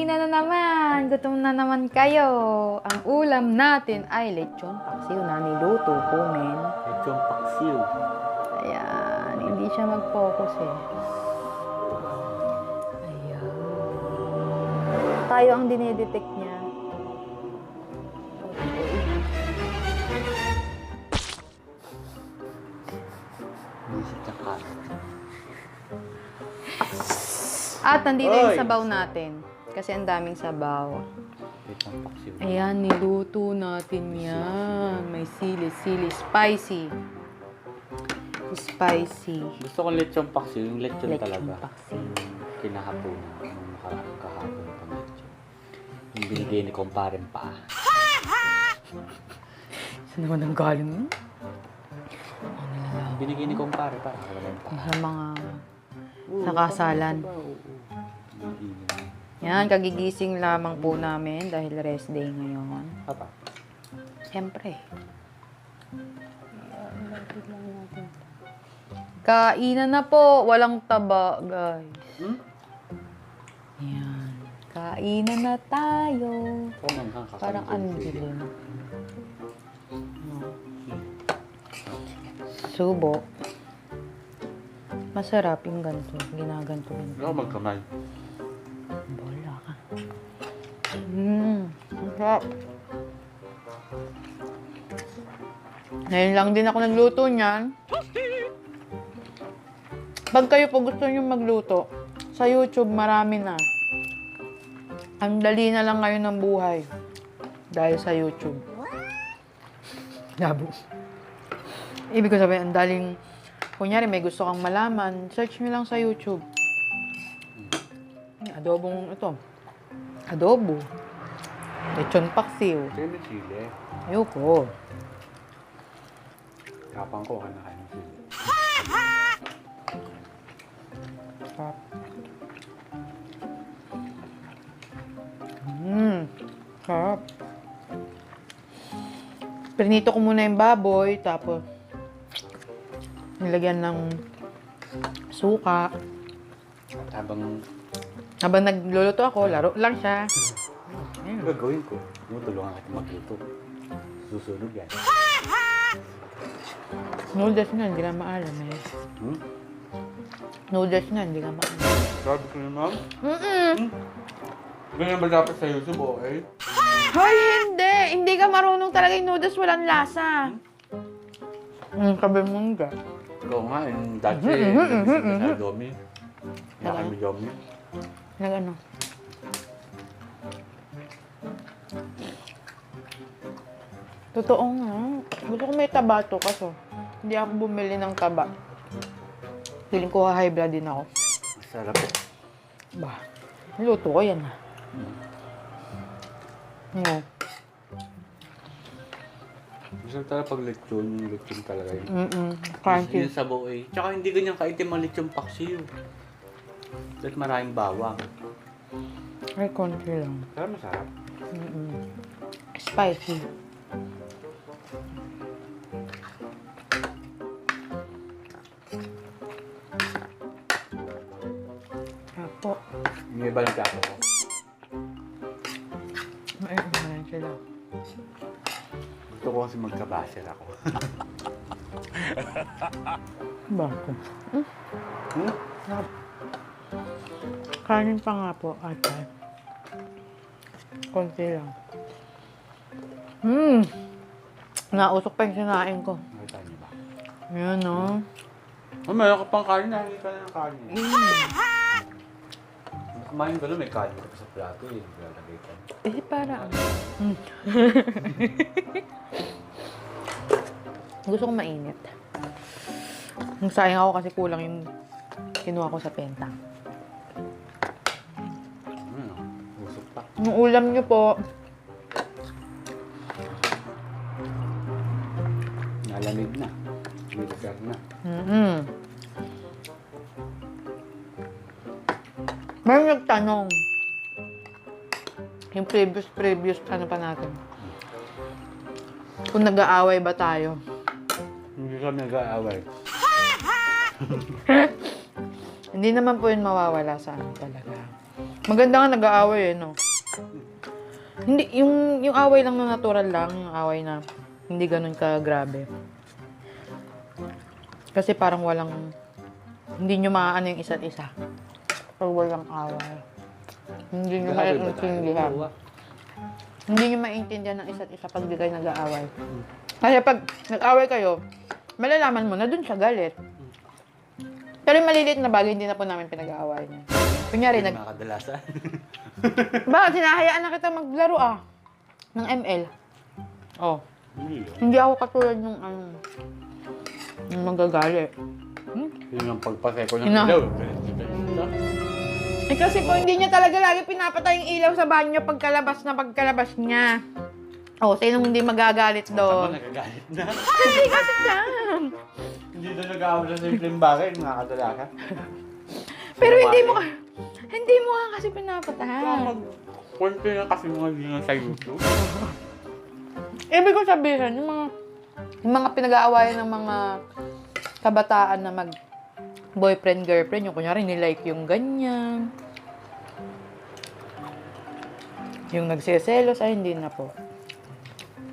hapunan na naman. Gutom na naman kayo. Ang ulam natin ay lechon paksiw na niluto ko, men. Lechong paksiw. Ayan, hindi siya mag-focus eh. Ayan. Tayo ang dinedetect niya. Ng kanin. At nandito yung sabaw natin. Kasi ang daming sabaw. Paksiw. Ayan, niluto natin yan. May sili, sili, spicy. Spicy. Gusto kong lechong paksiw, yung lechon, Lechon talaga. paksiw. Yung kinahaponan, yung nakaraan kahapon pang lechon. Yung binigay ni kumparen pa. Saan naman ang galing mo? Binigay ni kumpare pa. Pa. Sa mga... Sa kasalan. Oo. Yan, kagigising lamang po namin dahil rest day ngayon. Papa. Siyempre. Kainan na po. Walang taba, guys. Hmm? Yan. Kainan na tayo. Parang ang dilim. Subo. Masarap yung ganito. Ginaganto ganito. Ako magkamay. Bola ka. Mmm. Masarap. Ngayon lang din ako nagluto niyan. Pag kayo po gusto nyo magluto, sa YouTube marami na. Ang dali na lang ngayon ng buhay. Dahil sa YouTube. Labo. Ibig ko sabihin, ang daling, kunyari may gusto kang malaman, search nyo lang sa YouTube. Adobong ito. Adobo. Lechon paksiw. Kaya may sili. Ayoko. Kapang ko, kanakain ng sili. Sarap. Mmm. Sarap. Prinito ko muna yung baboy, tapos nilagyan ng suka. At habang Habang nagluluto ako, laro lang siya. Ano gagawin ko? Tumutulungan kita magluto. Susunog yan. Noodles nga, hindi ka maalam eh. Hmm? Noodles nga, hindi ka maalam. Sabi ko naman. Mm-mm. Ganyan ba dapat sa YouTube, okay? Hoy, hindi! Hindi ka marunong talaga yung noodles, walang lasa. Ang kabe mong ga. Oo nga, yung dati, mhm, sa Domi. Nakami Domi. Nag ano? Totoo nga. Gusto ko may taba to kaso hindi ako bumili ng taba. Feeling ko high blood din ako. Masarap eh. Ba, niluto ko yan ah. No. Masarap talaga pag lechon, yung lechon talaga yun. Mm-mm. Yung Crunchy. sabaw eh. Tsaka hindi ganyan kaitim ang lechon paksiw. Dahil maraming bawang. Ay, konti lang. Pero masarap. Mm-mm. Spicy. Apo. Yung iba ng plato ko. Ay, kumain sila. Gusto ko kasi magkabaser ako. Bako. Hmm? Sarap. Kanin pa nga po, ate. Konti lang. Hmm. Nausok pa yung sinain ko. Nakita niyo ba? Ayan, no? Oh, meron ka pang kanin, nakikita ka na ng kanin. Mm. Kumain ka na, may kanin ka pa sa plato eh. Lalagay ka. Eh, para. Mm. Gusto ko mainit. Ang sayang ako kasi kulang yung kinuha ko sa penta. Yung ulam niyo po, Nalamig na. Winter na. mm May nagtanong. Yung previous, previous, ano pa natin. Kung nag-aaway ba tayo. Hindi kami nag-aaway. Hindi naman po yun mawawala sa amin talaga. Maganda nga nag-aaway eh, no? Hindi, yung, yung away lang na natural lang, yung away na hindi ganun ka grabe. Kasi parang walang, hindi nyo maaano yung isa't isa. Pag walang away. Hindi nyo ah. Hindi nyo maintindihan ng isa't isa pag di kayo nag-aaway. Kasi pag nag-away kayo, malalaman mo na dun siya galit. Pero yung maliliit na bagay, hindi na po namin pinag-aaway niya. Kunyari, nag, Mga kadalasan. bakit sinahayaan na kita maglaro ah? Ng ML. Oh. Hindi yun. Hindi ako katulad yung ano, yung magagalit. Hmm? Yun ang ko ng Ina- ilaw. Dito. Eh kasi po, hindi niya talaga lagi pinapatay yung ilaw sa banyo pagkalabas na pagkalabas niya. Oh, sinong hindi magagalit Tama, doon? nagagalit na. Hindi kasi yan. Hindi na nag-aawal sa simpleng bagay, mga kadalasan. Pero hindi mo, ka- hindi mo nga kasi pinapatay. Kwento na kasi mga ganyan sa YouTube. Ibig ko sabihin, yung mga, yung mga pinag-aawayan ng mga kabataan na mag boyfriend, girlfriend, yung kunyari nilike yung ganyan. Yung nagsiselos, ay hindi na po.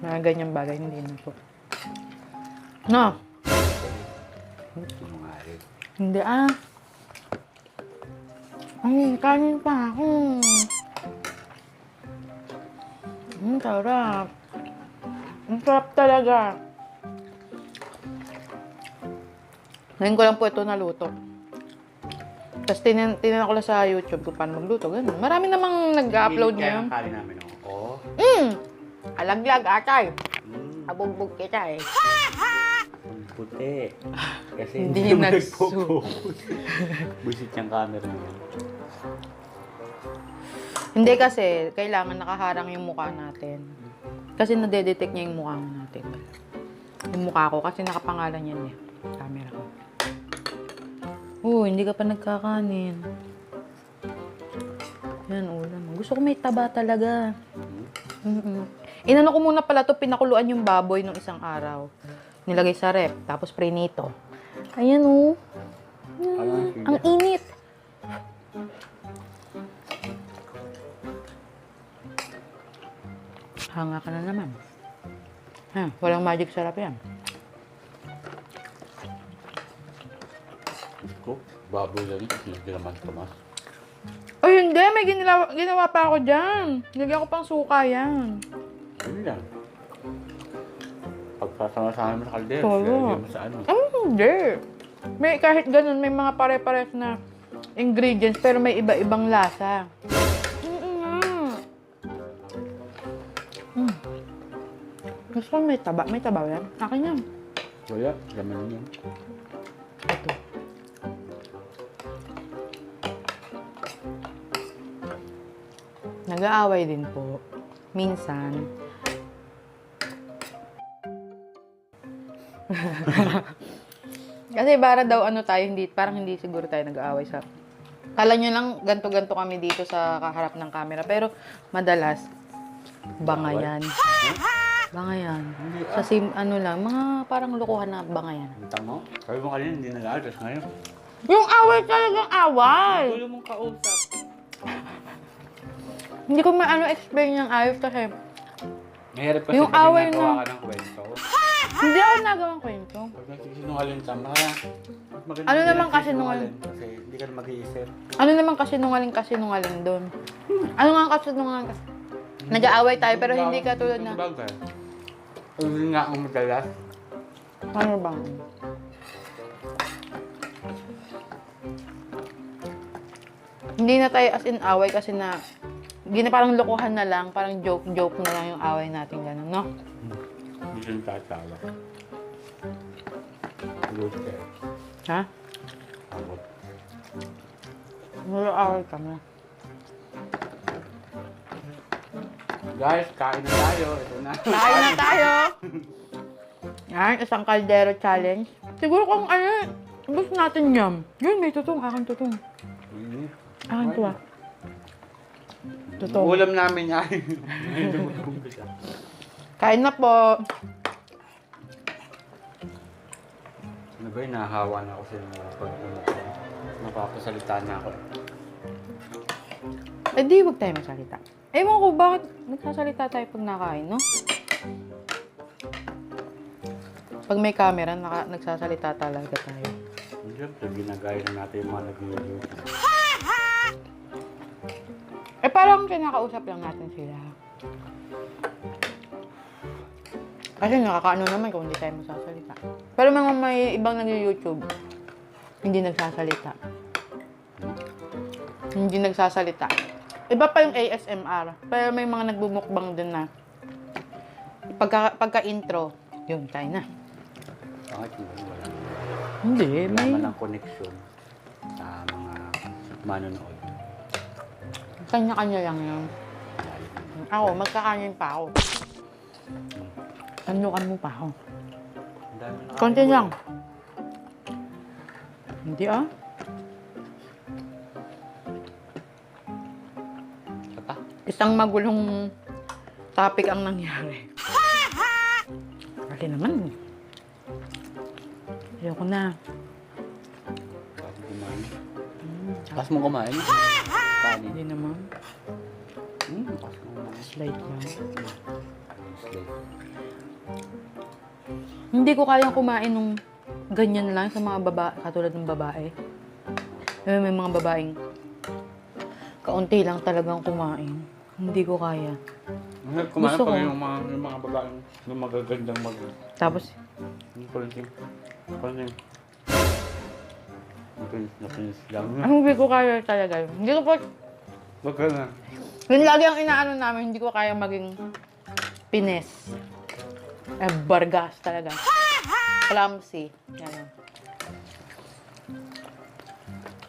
Mga ganyang bagay, hindi na po. No, Sinungaling. hindi ah. Ay, kanin pa ako. Ang sarap. Ang sarap talaga. Ngayon ko lang po ito naluto. Tapos tinan, tinan ko lang sa YouTube kung paano magluto. Ganun. Marami namang nag-upload Kaya ngayon. ang kali namin, oh. Oh. Mm! Alaglag, atay. Mm, Abugbog kita eh. puti. Kasi Hindi nagsu- nagpo-focus. Buisit yung camera niya. Hindi kasi, kailangan nakaharang yung mukha natin. Kasi nadedetect niya yung mukha natin. Yung mukha ko, kasi nakapangalan yan eh. Camera ko. Oo, hindi ka pa nagkakanin. Yan, ulam. Gusto ko may taba talaga. Mm-mm. Inano ko muna pala to pinakuluan yung baboy nung isang araw. Nilagay sa rep, tapos prinito. Ayan oh. Ang init. Hanga ka na naman. Ha, walang magic sarap yan. ko. Baboy lang yun. Hindi naman tumas. Ay, hindi. May ginawa, ginawa pa ako dyan. Nilagyan ko pang suka yan. Yun lang. Pagpasama-sama mo sa kaldero, Oo. lalagyan mo sa ano. Ah, hindi. May, kahit ganun, may mga pare-pares na ingredients, pero may iba-ibang lasa. Mm-mm. Mm. Gusto ko may taba. May taba yan. Akin yan. Wala, laman yun. Ito. Nag-aaway din po. Minsan. Para daw ano tayo, hindi, parang hindi siguro tayo nag-aaway sa... Kala nyo lang, ganto-ganto kami dito sa kaharap ng camera. Pero madalas, bangayan. Bangayan. Sa sim, ano lang, mga parang lokohan na bangayan. Ang mo? Sabi mo kanina, hindi nag-aalas ngayon. Yung away talagang away! Gulo mong kausap. Hindi ko maano explain yung ayos kasi Mahirap kasi Yung pag away ginagawa na- ka ng kwento. Hindi ako nagawang kwento. Pag nagsisinungaling ka, maka... mas maganda Ano naman kasi nagsisinungaling Kasi hindi ka na mag-iisip. Ano naman kasi nungaling kasi nungaling doon? Ano nga kasi nungaling kasi? Nag-aaway tayo pero hindi ka tulad na... Bagay. Nga ang madalas. Ano bang? Hindi na tayo as in away kasi na hindi na parang lokohan na lang, parang joke-joke na lang yung away natin ganun, no? Hindi siya tatawa. Lute. Ha? Abot. Nag-aaway kami. Guys, kain na tayo. Ito na. Kain na tayo! Yan, isang kaldero challenge. Siguro kung ano, gusto natin yum. Yun, may tutong. Akin tutong. Mm. Akin to ah. Tutong. Ulam namin ay. Hindi. Kain na po. Ano ba yun? Nahahawa na ako sa inyo pag. Napapasalita na ako. Eh di, wag tayo magsalita. Ewan ko, bakit nagsasalita tayo pag nakain, no? Pag may camera, naka, nagsasalita talaga tayo. Siyempre, ginagaya na natin yung mga nag-YouTube. Eh, parang kinakausap lang natin sila. Kasi nakakaano naman kung hindi tayo magsasalita. Pero mga may ibang nag-YouTube, hindi nagsasalita. Hindi nagsasalita. Iba pa yung ASMR. Pero may mga nagbumukbang din na pagka, pagka-intro, yun, tayo na. Bakit yun? Wala. Hindi, Wala may... man ang connection sa mga manonood. Kanya-kanya lang yun. Ako, magkakanin pa ako. Tanukan mo pa na Konti lang. Hindi ah. Isa pa? Isang magulong topic ang nangyari. Kasi naman. Ayoko na. Bakit kumain? Hmm, Pas mo kumain? Kanin. Hindi naman. Hmm, pas mo kumain. Slight lang. Slave. Hindi ko kayang kumain nung ganyan lang sa mga babae, katulad ng babae. May, may mga babaeng kaunti lang talagang kumain. Hindi ko kaya. Kumain Gusto pa ko. yung mga, yung mga babaeng yung magagandang mag... Tapos, Yung palinting. Palinting. Napinis, napinis lang. hindi ko kaya talaga. yun. Hindi ko po, Wag ka na. yun lagi ang inaano namin, hindi ko kaya maging pines. Eh, bargas talaga. Clumsy. Yan.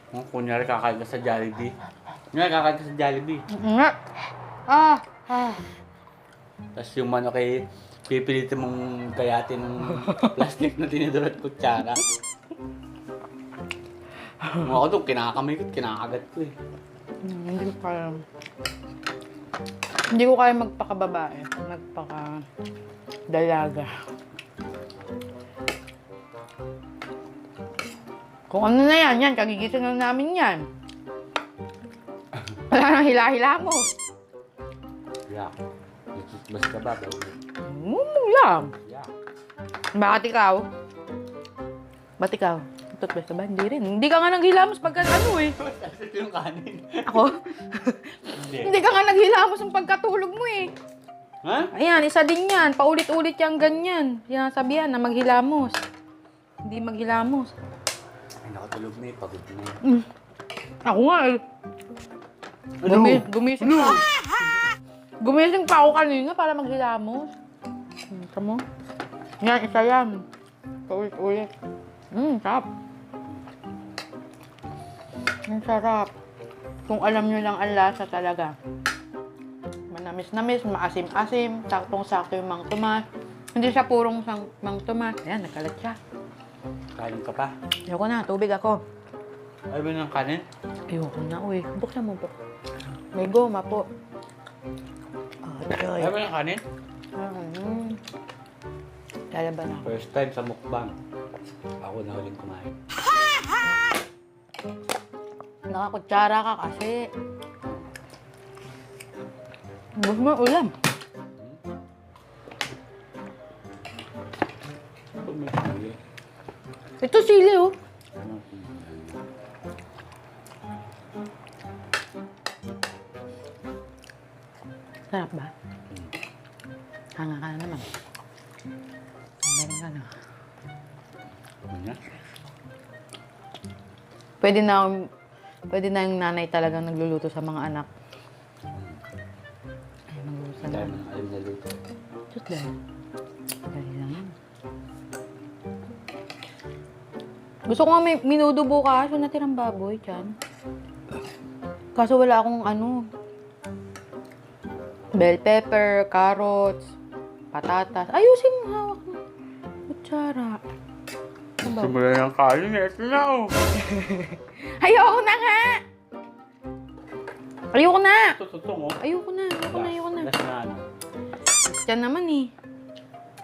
Kung kunyari kakain ka sa Jollibee. Kunyari kakain ka sa Jollibee. Nga. Ah, ah. Tapos yung manok ay pipilitin mong kayatin ng plastic na tinidor at kutsara. Mga ako doon, kinakamay ko, at kinakagat ko eh. Hmm, Hindi ko kaya. Hindi ko kaya magpakababae. Magpaka dalaga. Kung ano na yan, yan, kagigising na namin yan. Wala nang hila-hila mo. Yeah. Bas ka ba? Mm, lang. Yeah. Bakit ikaw? Ba't ikaw? Toothbrush ka ba? Hindi rin. Hindi ka nga naghilamos pagka ano eh. Ito yung kanin. Ako? Hindi. Hindi ka nga naghilamos ng pagkatulog mo eh. Ha? Ayan, isa din yan. Paulit-ulit yung ganyan. Sinasabihan na maghilamos. Hindi maghilamos. Ay, nakatulog na eh. Pagod na eh. Mm. Ako nga eh. Gumi gumising pa. Gumising pa ako kanina para maghilamos. Hmm, mo? Yan, isa yan. Paulit-ulit. Hmm, sarap. Ang sarap. Kung alam nyo lang ang lasa talaga. Manamis-namis, maasim-asim, saktong-sakto yung mang tumas. Hindi siya purong sang mang tumas. Ayan, nagkalat siya. Kanin ka pa. Ayoko na, tubig ako. Ay ba ng kanin? Ayoko na, uy. Buksan mo po. May goma po. Oh, joy. Ay ba ng kanin? Mm. Lalaban ako. First time sa mukbang. Ako na uling kumain. Nakakutsara ka kasi. Gusto mo ulam. Ito sili, oh. Sarap ba? Hanga ka na naman. Meron ka na. Pwede na, pwede na yung nanay talagang nagluluto sa mga anak. Ay, magluluto ng alam na luto. Dahil. Gusto ko nga may minudo bukas yung natirang baboy dyan. Kaso wala akong ano. Bell pepper, carrots, patatas. Ayusin mo hawak mo. Kutsara. Ano? Simula ng kanin eh. Ito na oh. Ayoko na nga! Ayoko na! Ito tutong oh. Ayoko na, ayoko na, ayoko na. Last na ano. Yan naman eh.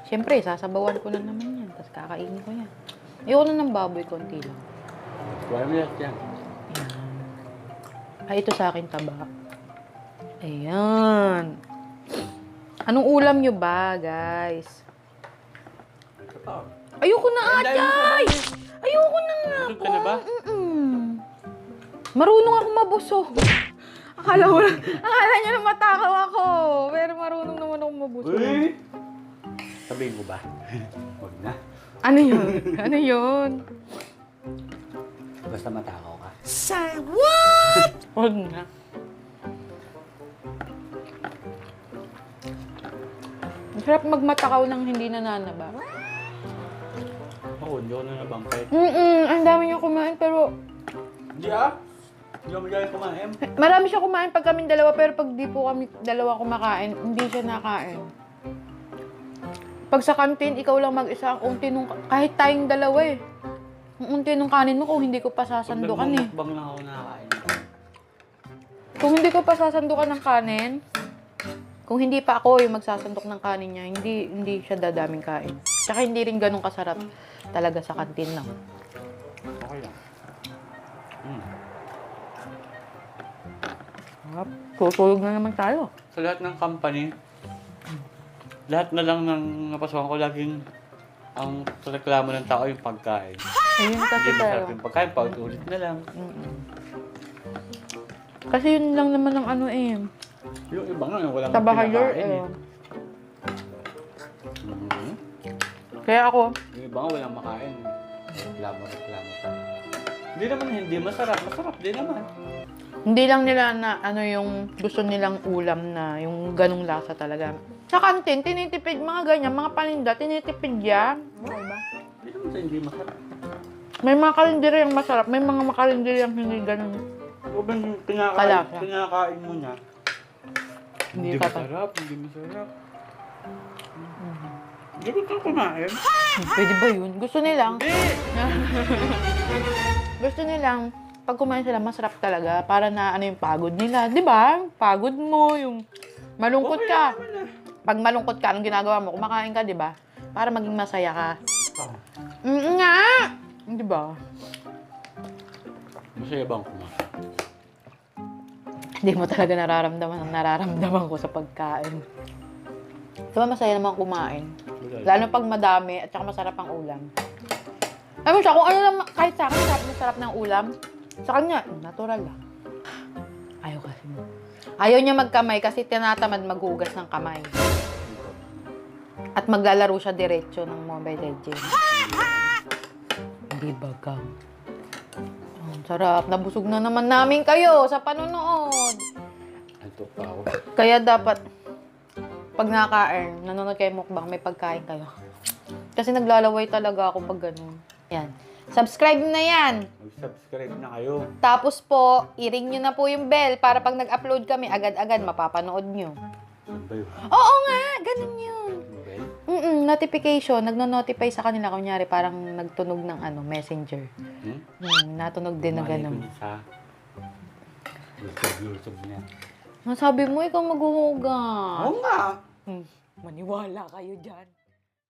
Siyempre, sasabawan ko na naman yan. Tapos kakainin ko yan. Ayoko na ng baboy, konti lang. Wala mo lahat yan. Ayan. Ay, ito sa akin taba. Ayan. Anong ulam nyo ba, guys? Ayoko na, mo Atay! Ayoko na nga Busog ka na ba? Mm-mm. Marunong ako mabusog. Akala mo, akala niya na matakaw ako. Pero marunong naman ako mabusog. Sabihin ko ba? Huwag na. Ano yun? Ano yun? Basta matakaw ka. Huwag na. Masarap magmatakaw ng hindi nananaba. Ako, hindi ako na nabangkay. Mm-mm, ang dami niya kumain pero Hindi ah! Hindi ako magyayang kumain. marami siya kumain pag kaming dalawa pero pag di po kami dalawa kumakain, hindi siya nakain. Pag sa kantin, ikaw lang mag-isa ang unti nung, kahit tayong dalawa eh. Ang unti nung kanin mo kung hindi ko pa sasandukan eh. Bang lang ako nakakain. Kung hindi ko pa sasandukan ng kanin, kung hindi pa ako yung magsasandok ng kanin niya, hindi hindi siya dadaming kain. Tsaka hindi rin ganun kasarap talaga sa kantin lang. Okay lang. Mm. Sarap. Tutulog na naman tayo. Sa lahat ng company, lahat na lang ng napasukan ko laging ang reklamo ng tao yung pagkain. Ayun kasi Hindi tayo. masarap yung pagkain, paulit na lang. Mm-mm. Kasi yun lang naman ang ano eh. Yung iba nga, walang Tabahayar pinakain eh. Mhm. Kaya ako, Yung iba nga walang makain. Reklamo, reklamo. Hindi naman hindi masarap. Masarap din naman. hindi lang nila na ano yung gusto nilang ulam na yung ganong lasa talaga. Sa kantin, tinitipid mga ganyan, mga paninda, tinitipid yan. Okay ba? Hindi naman sa hindi masarap. May mga kalendari yung masarap, may mga makalendari yung hindi ganun. O ba yung Kalasa. pinakain mo niya? Hindi Hindi pa pa. masarap, hindi masarap. Hindi ba ka kumain? Pwede ba yun? Gusto nilang, gusto nilang, pag kumain sila, masarap talaga. Para na ano yung pagod nila. Di ba? Pagod mo, yung malungkot Okay ka. lang naman ah. Pag malungkot ka, anong ginagawa mo? Kumakain ka, di ba? Para maging masaya ka. Ah, Mm, nga! Di ba? Masaya bang kumain? Hindi mo talaga nararamdaman ang nararamdaman ko sa pagkain. Di ba masaya naman kumain? Lalo pag madami at saka masarap ang ulam. Alam mo siya, kung ano naman, kahit sa akin, sarap na sarap ng ulam, sa kanya, natural lang. Ayaw kasi mo. Ayaw niya magkamay kasi tinatamad maghugas ng kamay. At maglalaro siya diretso ng Mobile Legends. Hindi bagang. Ang sarap. Nabusog na naman namin kayo sa panonood. Antok pa ako. Kaya dapat, pag nakain, nanonood kayo mukbang, may pagkain kayo. Kasi naglalaway talaga ako pag ganun. Yan. Subscribe na yan. Mag-subscribe na kayo. Tapos po, i-ring nyo na po yung bell para pag nag-upload kami, agad-agad mapapanood nyo. Ano ba yun? Oo nga, ganun yun. Okay? Mm notification, nagno-notify sa kanila. Kunyari, parang nagtunog ng ano, messenger. Hmm? Hmm, natunog din na ganun. Sa YouTube, niya. Masabi mo, ikaw maghuhugas. Oo nga! Hmm, maniwala kayo dyan.